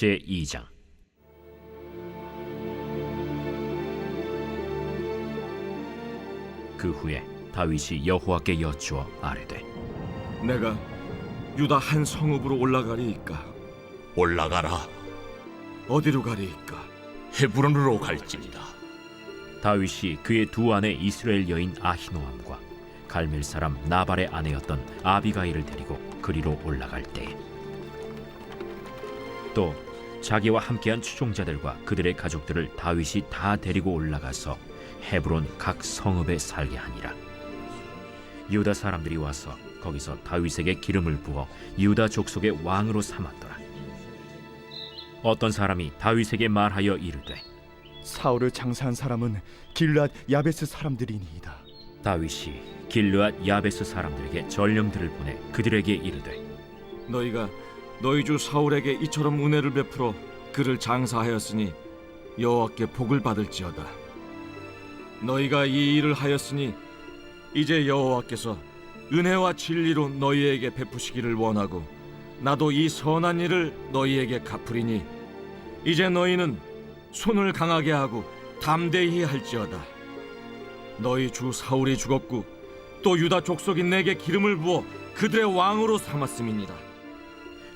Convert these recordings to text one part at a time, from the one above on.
제 2장. 그 후에 다윗이 여호와께 여쭈어 아뢰되 내가 유다 한 성읍으로 올라가리이까? 올라가라. 어디로 가리이까? 헤브론으로 갈지니라. 다윗이 그의 두 아내 이스라엘 여인 아히노암과 갈멜 사람 나발의 아내였던 아비가일을 데리고 그리로 올라갈 때에 또 자기와 함께한 추종자들과 그들의 가족들을 다윗이 다 데리고 올라가서 헤브론 각 성읍에 살게 하니라 유다 사람들이 와서 거기서 다윗에게 기름을 부어 유다 족속의 왕으로 삼았더라 어떤 사람이 다윗에게 말하여 이르되 사울을 장사한 사람은 길앗 야베스 사람들이니이다. 다윗이 길르앗 야베스 사람들에게 전령들을 보내 그들에게 이르되 너희가 너희 주 사울에게 이처럼 은혜를 베풀어 그를 장사하였으니 여호와께 복을 받을지어다. 너희가 이 일을 하였으니 이제 여호와께서 은혜와 진리로 너희에게 베푸시기를 원하고 나도 이 선한 일을 너희에게 갚으리니 이제 너희는 손을 강하게 하고 담대히 할지어다. 너희 주 사울이 죽었고 또 유다 족속이 내게 기름을 부어 그들의 왕으로 삼았음이니라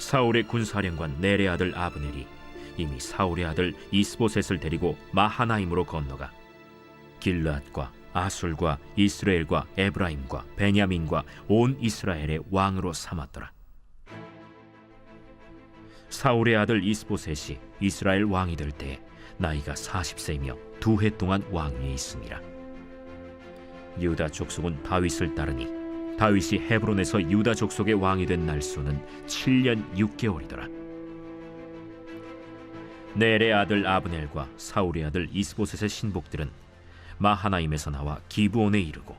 사울의 군사령관 넬의 아들 아브넬이 이미 사울의 아들 이스보셋을 데리고 마하나임으로 건너가 길르앗과 아술과 이스라엘과 에브라임과 베냐민과 온 이스라엘의 왕으로 삼았더라. 사울의 아들 이스보셋이 이스라엘 왕이 될 때에 나이가 40세이며 두 해 동안 왕위에 있습니다. 유다 족속은 다윗을 따르니 다윗이 헤브론에서 유다 족속의 왕이 된 날수는 7년 6개월이더라. 넬의 아들 아브넬과 사울의 아들 이스보셋의 신복들은 마하나임에서 나와 기브온에 이르고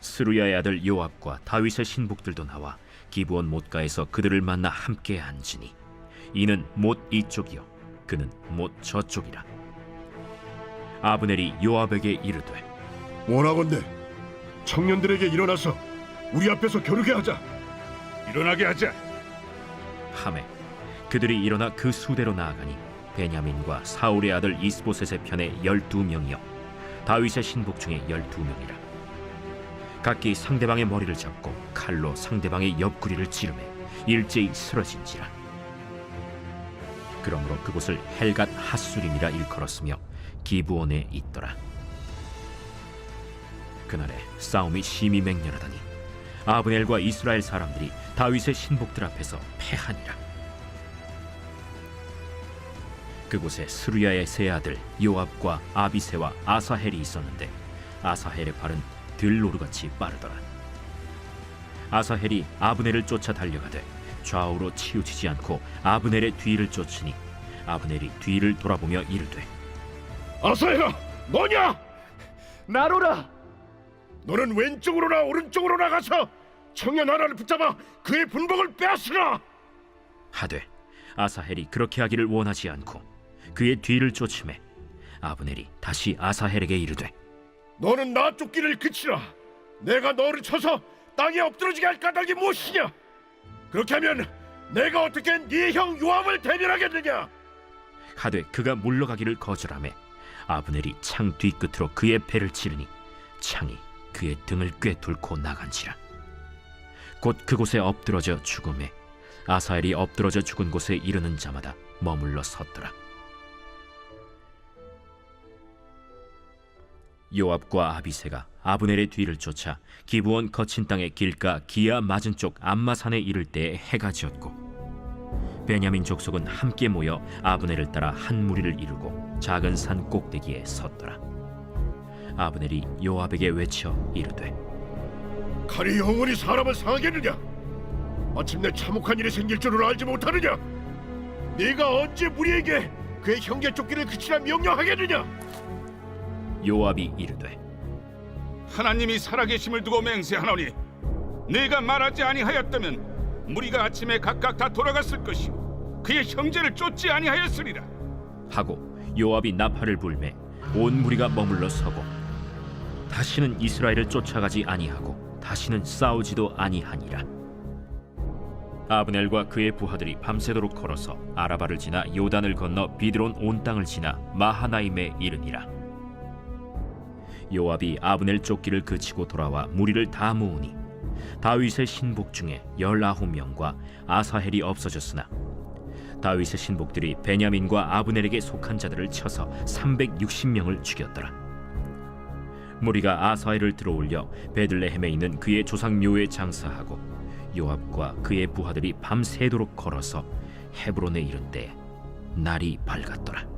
스루야의 아들 요압과 다윗의 신복들도 나와 기브온 못가에서 그들을 만나 함께 앉으니 이는 못 이쪽이요 그는 못 저쪽이라 아브넬이 요압에게 이르되 원하건대 청년들에게 일어나서 우리 앞에서 겨루게 하자. 일어나게 하자. 함에 그들이 일어나 그 수대로 나아가니 베냐민과 사울의 아들 이스보셋의 편에 열두 명이요. 다윗의 신복 중에 열두 명이라. 각기 상대방의 머리를 잡고 칼로 상대방의 옆구리를 찌르매 일제히 쓰러진지라. 그러므로 그곳을 헬갓 핫수림이라 일컬었으며 기브온에 있더라 그날에 싸움이 심히 맹렬하다니 아브넬과 이스라엘 사람들이 다윗의 신복들 앞에서 패하니라. 그곳에 스루야의 세 아들 요압과 아비세와 아사헬이 있었는데 아사헬의 발은 들노루같이 빠르더라. 아사헬이 아브넬을 쫓아 달려가되 좌우로 치우치지 않고 아브넬의 뒤를 쫓으니 아브넬이 뒤를 돌아보며 이르되 아사야, 너냐? 나로라. 너는 왼쪽으로나 오른쪽으로 나가서 청년 하나를 붙잡아 그의 분복을 빼앗으라. 하되 아사헬이 그렇게 하기를 원하지 않고 그의 뒤를 쫓음에 아브넬이 다시 아사헬에게 이르되 너는 나 쫓기를 그치라. 내가 너를 쳐서 땅에 엎드러지게 할 까닭이 무엇이냐? 그렇게 하면 내가 어떻게 네 형 요압을 대변하겠느냐? 하되 그가 물러가기를 거절하매 아브넬이 창 뒤끝으로 그의 배를 찌르니 창이 그의 등을 꿰뚫고 나간지라 곧 그곳에 엎드러져 죽음에 아사엘이 엎드러져 죽은 곳에 이르는 자마다 머물러 섰더라 요압과 아비세가 아브넬의 뒤를 쫓아 기브온 거친 땅의 길가 기아 맞은 쪽 암마산에 이를 때에 해가 지었고 베냐민 족속은 함께 모여 아브넬을 따라 한 무리를 이루고 작은 산 꼭대기에 섰더라. 아브넬이 요압에게 외쳐 이르되 칼이 영원히 사람을 상하겠느냐? 마침내 참혹한 일이 생길 줄을 알지 못하느냐? 네가 언제 우리에게 그의 형제 쫓기를 그치라 명령하겠느냐? 요압이 이르되 하나님이 살아계심을 두고 맹세하노니 내가 말하지 아니하였다면 무리가 아침에 각각 다 돌아갔을 것이요 그의 형제를 쫓지 아니하였으리라 하고 요압이 나팔을 불매 온 무리가 머물러 서고 다시는 이스라엘을 쫓아가지 아니하고 다시는 싸우지도 아니하니라. 아브넬과 그의 부하들이 밤새도록 걸어서 아라바를 지나 요단을 건너 비드론 온 땅을 지나 마하나임에 이르니라. 요압이 아브넬 쫓기를 그치고 돌아와 무리를 다 모으니 다윗의 신복 중에 열아홉 명과 아사헬이 없어졌으나 다윗의 신복들이 베냐민과 아브넬에게 속한 자들을 쳐서 360명을 죽였더라. 무리가 아사헬을 들어올려 베들레헴에 있는 그의 조상 묘에 장사하고 요압과 그의 부하들이 밤새도록 걸어서 헤브론에 이른 때 날이 밝았더라.